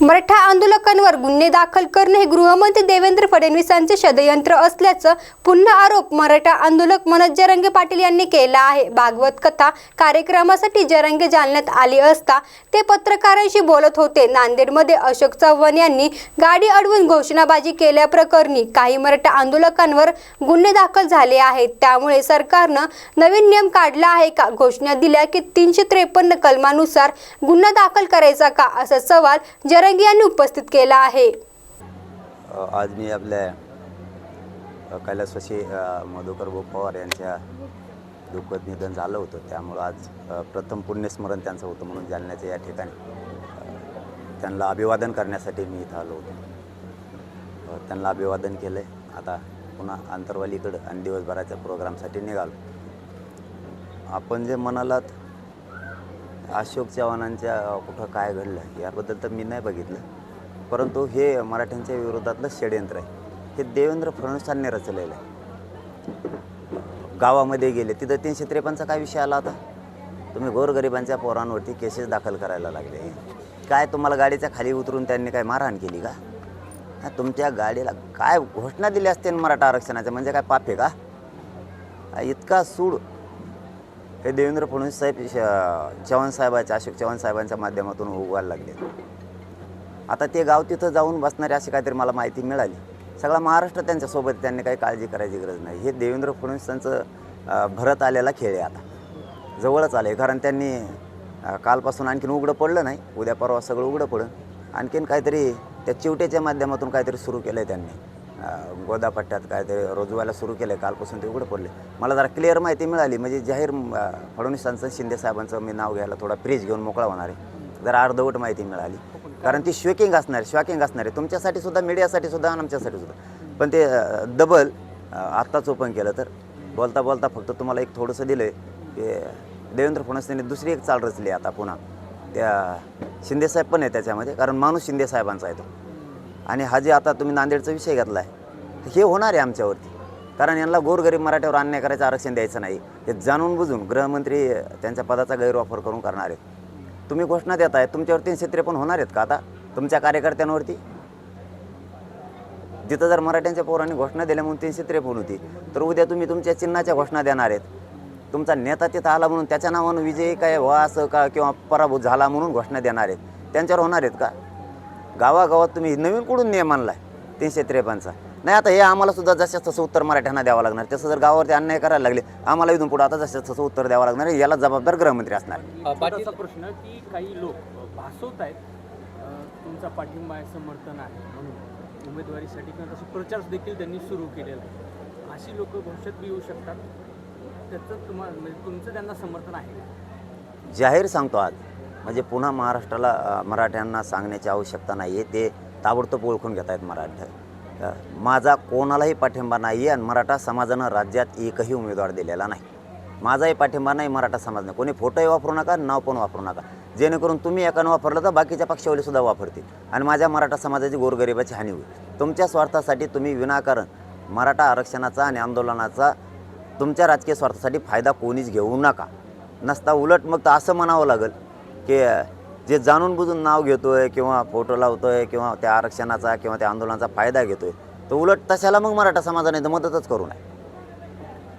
मराठा आंदोलकांवर गुन्हे दाखल करणे हे गृहमंत्री देवेंद्र फडणवीसांचे षडयंत्र असल्याचं पुन्हा आरोप मराठा आंदोलक मनोज जरंगे पाटील यांनी केला आहे. भागवत कथा कार्यक्रमासाठी जरंगे जालन्यात आले असता ते पत्रकारांशी बोलत होते. नांदेडमध्ये अशोक चव्हाण यांनी गाडी अडवून घोषणाबाजी केल्याप्रकरणी काही मराठा आंदोलकांवर गुन्हे दाखल झाले आहेत. त्यामुळे सरकारनं नवीन नियम काढला आहे का? घोषणा दिल्या की तीनशे त्रेपन्न कलमानुसार गुन्हा दाखल करायचा का? असा सवाल जरंगे यांनी उपस्थित केला आहे. आज मी आपल्या अ, कैलासवासी मधुकर पवार यांच्या दुःखद निधन झालं होतं. त्यामुळं आज प्रथम पुण्यस्मरण त्यांचं होतं म्हणून जालन्याचं या ठिकाणी त्यांना अभिवादन करण्यासाठी मी इथं आलो होतो. त्यांना अभिवादन केलं आहे आता पुन्हा आंतरवालीकडं आणि दिवसभराच्या प्रोग्रामसाठी निघालो. आपण जे म्हणालात अशोक चव्हाणांच्या कुठं काय घडलं याबद्दल तर मी नाही बघितलं. परंतु हे मराठ्यांच्या विरोधातलं षडयंत्र आहे. हे देवेंद्र फडणवीसांनी रचलेलं आहे. गावामध्ये गेले तिथं तीनशे त्रेपन्नचा काय विषय आला होता? तुम्ही गोरगरिबांच्या पोरांवरती केसेस दाखल करायला लागले. काय तुम्हाला गाडीच्या खाली उतरून त्यांनी काय मारहाण केली का? तुमच्या गाडीला काय घोषणा दिली असते मराठा आरक्षणाच्या म्हणजे काय पाप आहे का? इतका सूड हे देवेंद्र फडणवीस साहेब श- चव्हाण साहेबाच्या अशोक चव्हाण साहेबांच्या माध्यमातून उगवायला लागले. आता ते गाव तिथं जाऊन बसणारे अशी काहीतरी मला माहिती मिळाली. सगळा महाराष्ट्र त्यांच्यासोबत त्यांनी काही काळजी करायची गरज नाही. हे देवेंद्र फडणवीसांचं भरत आलेला खेळ आहे आता. जवळच आलं आहे कारण त्यांनी कालपासून आणखीन उघडं पडलं नाही. उद्या परवा सगळं उघडं पडलं. आणखीन काहीतरी त्या चिवट्याच्या माध्यमातून काहीतरी सुरू केलं आहे त्यांनी. गोदापट्ट्यात काय ते रोजवायला सुरू केलं आहे कालपासून ते उघडं पडले. मला जरा क्लिअर माहिती मिळाली म्हणजे जाहीर फडणवीसांचं शिंदे साहेबांचं मी नाव घ्यायला थोडा फ्रीज घेऊन मोकळा होणार आहे. जरा अर्धवट माहिती मिळाली. कारण ती शॉकिंग असणार आहे शॉकिंग असणार आहे. तुमच्यासाठी सुद्धा मीडियासाठी सुद्धा आणि आमच्यासाठी सुद्धा. पण ते डबल आत्ताच ओपन केलं तर बोलता बोलता फक्त तुम्हाला एक थोडंसं दिलं आहे की देवेंद्र फडणवीस यांनी दुसरी एक चाल रचली आता पुन्हा. त्या शिंदेसाहेब पण आहे त्याच्यामध्ये कारण माणूस शिंदे साहेबांचा आहे तो. आणि हा जे आता तुम्ही नांदेडचा विषय घेतला आहे हे होणार आहे आमच्यावरती. कारण यांना गोरगरीब मराठ्यावर अन्याय करायचं आरक्षण द्यायचं नाही. हे जाणून बुजून गृहमंत्री त्यांच्या पदाचा गैरवापर करून करणार आहेत. तुम्ही घोषणा देत आहे तुमच्यावर तीनशे त्रेपन्न होणार आहेत का आता? तुमच्या कार्यकर्त्यांवरती? जिथं जर मराठ्यांच्या पोरांनी घोषणा दिल्या म्हणून तीनशे त्रेपन्न होती तर उद्या तुम्ही तुमच्या चिन्हाच्या घोषणा देणार आहेत. तुमचा नेता तिथं आला म्हणून त्याच्या नावानं विजयी काय व्हा असं का किंवा पराभूत झाला म्हणून घोषणा देणार आहेत. त्यांच्यावर होणार आहेत का? गावागावात तुम्ही नवीन कुठून नियम आणलाय? तीनशे त्रेपन्नचा नाही आता हे आम्हाला सुद्धा जसं तसं उत्तर मराठ्यांना द्यावं लागणार तसं जर गावावरती अन्याय करायला लागले आम्हाला इथून पुढे आता जसं तसं उत्तर द्यावं लागणार. याला जबाबदार गृहमंत्री असणार प्रश्न की काही लोक भासवत आहेत तुमचा पाठिंबा आहे समर्थन आहे म्हणून उमेदवारीसाठी किंवा तसं प्रचार देखील त्यांनी सुरू केलेला आहे अशी लोक भविष्यात बी येऊ शकतात त्याचं तुम्हाला म्हणजे तुमचं त्यांना समर्थन आहे? जाहीर सांगतो आज म्हणजे पुन्हा महाराष्ट्राला मराठ्यांना सांगण्याची आवश्यकता नाही आहे ते ताबडतोब ओळखून घेत आहेत मराठा अ, माझा कोणालाही पाठिंबा नाही आहे आणि मराठा समाजानं राज्यात एकही उमेदवार दिलेला नाही. माझाही पाठिंबा नाही मराठा समाज नाही कोणी फोटोही वापरू नका नाव पण वापरू नका. जेणेकरून तुम्ही एकानं वापरलं तर बाकीच्या पक्षावलीसुद्धा वापरतील. आणि माझ्या मराठा समाजाची गोरगरिबाची हानी होईल. तुमच्या स्वार्थासाठी तुम्ही विनाकारण मराठा आरक्षणाचा आणि आंदोलनाचा तुमच्या राजकीय स्वार्थासाठी फायदा कोणीच घेऊ नका. नसता उलट मग तर असं म्हणावं लागेल की जे जाणून बुजून नाव घेतो आहे किंवा फोटो लावतो आहे किंवा त्या आरक्षणाचा किंवा त्या आंदोलनाचा फायदा घेतो आहे तो उलट तशाला मग मराठा समाजाने तर मदतच करू नये.